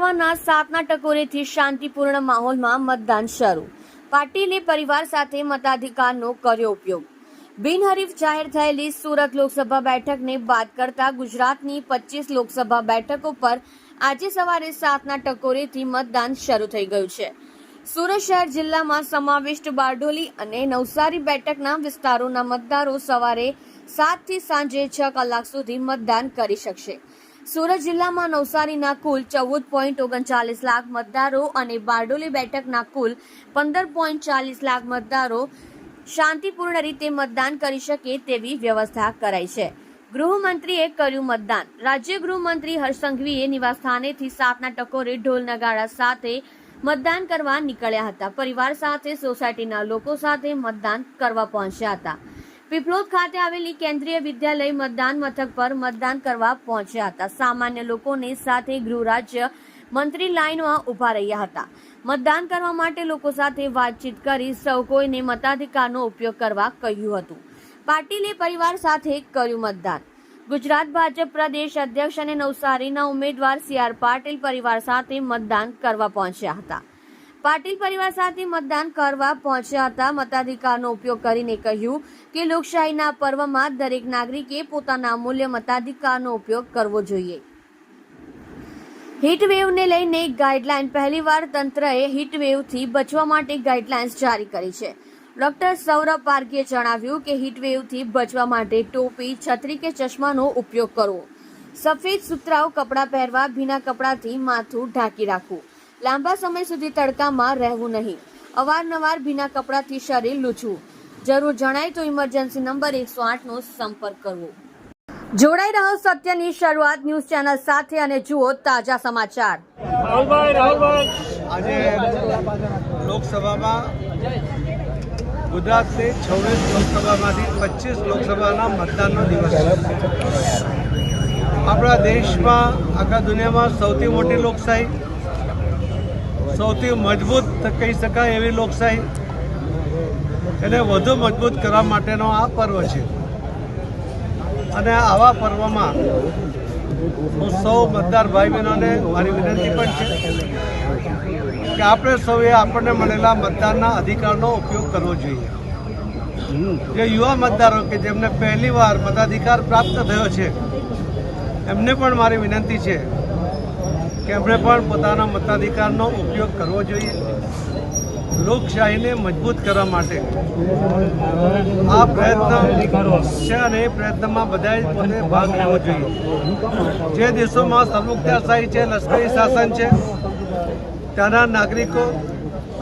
સવારના સાતના ટકોરેથી શાંતિપૂર્ણ માહોલમાં મતદાન શરૂ. પાટીલે પરિવાર સાથે મતાધિકારનો કર્યો ઉપયોગ. બિનહરીફ જાહેર થયેલી સુરત લોકસભા બેઠકને બાદ કરતા ગુજરાતની પચીસ લોકસભા બેઠકો પર આજે સવારે સાતના ટકોરેથી મતદાન શરૂ થઈ ગયું છે. સુરત શહેર જિલ્લામાં સમાવિષ્ટ બારડોલી અને નવસારી બેઠકના વિસ્તારોના મતદારો સવારે સાતથી સાંજે છ કલાક સુધી મતદાન કરી શકશે. સુરત જિલ્લામાં નવસારીના કુલ ચૌદ પોઈન્ટ ઓગણચાલીસ લાખ મતદારો અને બારડોલી બેઠકના કુલ પંદર પોઈન્ટ ચાલીસ લાખ મતદારો શાંતિપૂર્ણ રીતે મતદાન કરી શકે તેવી વ્યવસ્થા કરાઈ છે. ગૃહમંત્રીએ કર્યું મતદાન. રાજ્ય ગૃહમંત્રી હર્ષ સંઘવીએ નિવાસસ્થાનેથી સાતના ટકોરે ઢોલ નગાડા સાથે મતદાન કરવા નીકળ્યા હતા. પરિવાર સાથે, સોસાયટીના લોકો સાથે મતદાન કરવા પહોંચ્યા હતા. પીપલોદ ખાતે આવેલી કેન્દ્રીય વિદ્યાલય મતદાન મથક પર મતદાન કરવા પહોંચ્યા હતા. સામાન્ય લોકોને સાથે ગૃહ રાજ્ય મંત્રી લાઇનમાં ઊભા રહ્યા હતા. મતદાન કરવા માટે લોકો સાથે વાતચીત કરી સૌ કોઈને મતાધિકારનો ઉપયોગ કરવા કહ્યું હતું. પાટીલે પરિવાર સાથે કર્યું મતદાન. ગુજરાત ભાજપ પ્રદેશ અધ્યક્ષ અને નવસારીના ઉમેદવાર સી આર પાટીલ પરિવાર સાથે મતદાન કરવા પહોંચ્યા હતા. પાટીલ પરિવાર સાથે મતદાન કરવા પહોંચ્યા હતા. મતાધિકારનો ઉપયોગ કરીને કહ્યું કે લોકશાહીના પર્વમાં દરેક નાગરિકે પોતાના અમૂલ્ય મતાધિકારનો ઉપયોગ કરવો જોઈએ. હીટવેવને લઈને ગાઈડલાઈન પહેલીવાર તંત્રએ હીટવેવથી બચવા માટે ગાઈડલાઇન્સ જારી કરી છે. ડોક્ટર સૌરભ પારગીએ જણાવ્યું કે હીટવેવથી બચવા માટે ટોપી, છત્રી કે ચશ્માનો ઉપયોગ કરવો. સફેદ સુતરાઉ કપડાં પહેરવા, ભીના કપડાથી માથું ઢાંકી રાખવું. લાંબા સમય સુધી તડકામાં રહેવું નહીં. અવારનવાર ભીના કપડાથી શરીર લૂછવું. જરૂર જણાય તો ઇમરજન્સી નંબર એકસો આઠનો સંપર્ક કરવો. જોડાઈ રહો સત્યની શરૂઆત ન્યૂઝ ચેનલ સાથે અને જુઓ તાજા સમાચાર. રાહુલભાઈ રાહુલભાઈ. આજે લોકસભામાં ગુજરાતની છવ્વીસ લોકસભામાંથી પચીસ લોકસભાના મતદાનનો દિવસ છે. આપણા દેશમાં આખા દુનિયામાં સૌથી મોટી લોકશાહી સૌથી મજબૂત કહી શકાય એવી લોકશાહી. એને વધુ મજબૂત કરવા માટેનો આ પર્વ છે. અને આવા પર્વમાં હું સૌ મતદાર ભાઈ બહેનોને મારી વિનંતી પણ છે કે આપણે સૌએ આપણને મળેલા મતદાનના અધિકારનો ઉપયોગ કરવો જોઈએ. જે યુવા મતદારો કે જેમને પહેલી વાર મતાધિકાર પ્રાપ્ત થયો છે, એમને પણ મારી વિનંતી છે કે એમણે પણ પોતાના મતાધિકારનો ઉપયોગ કરવો જોઈએ. લોકશાહીને મજબૂત કરવા માટે આ પ્રયત્ન છે અને એ પ્રયત્નમાં બધાએ પોતે ભાગ લેવો જોઈએ. જે દેશોમાં સરમુખત્યારશાહી છે, લશ્કરી શાસન છે, ત્યાંના નાગરિકો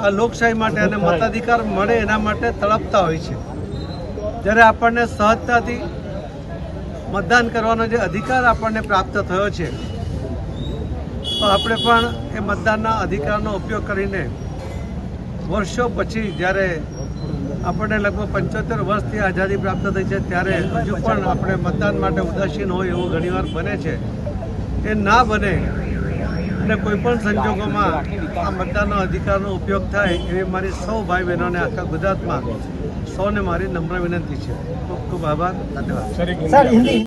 આ લોકશાહી માટે અને મતાધિકાર મળે એના માટે તડપતા હોય છે. જ્યારે આપણને સહજતાથી મતદાન કરવાનો જે અધિકાર આપણને પ્રાપ્ત થયો છે તો આપણે પણ એ મતદાનના અધિકારનો ઉપયોગ કરીને વર્ષો પછી જ્યારે આપણને લગભગ પંચોતેર વર્ષથી આઝાદી પ્રાપ્ત થઈ છે, ત્યારે હજુ પણ આપણે મતદાન માટે ઉદાસીન હોય એવું ઘણીવાર બને છે. એ ના બને અને કોઈપણ સંજોગોમાં આ મતદાનનો અધિકારનો ઉપયોગ થાય એવી મારી સૌ ભાઈ બહેનોને આખા ગુજરાતમાં સૌને મારી નમ્ર વિનંતી છે. ખૂબ ખૂબ આભાર. ધન્યવાદ.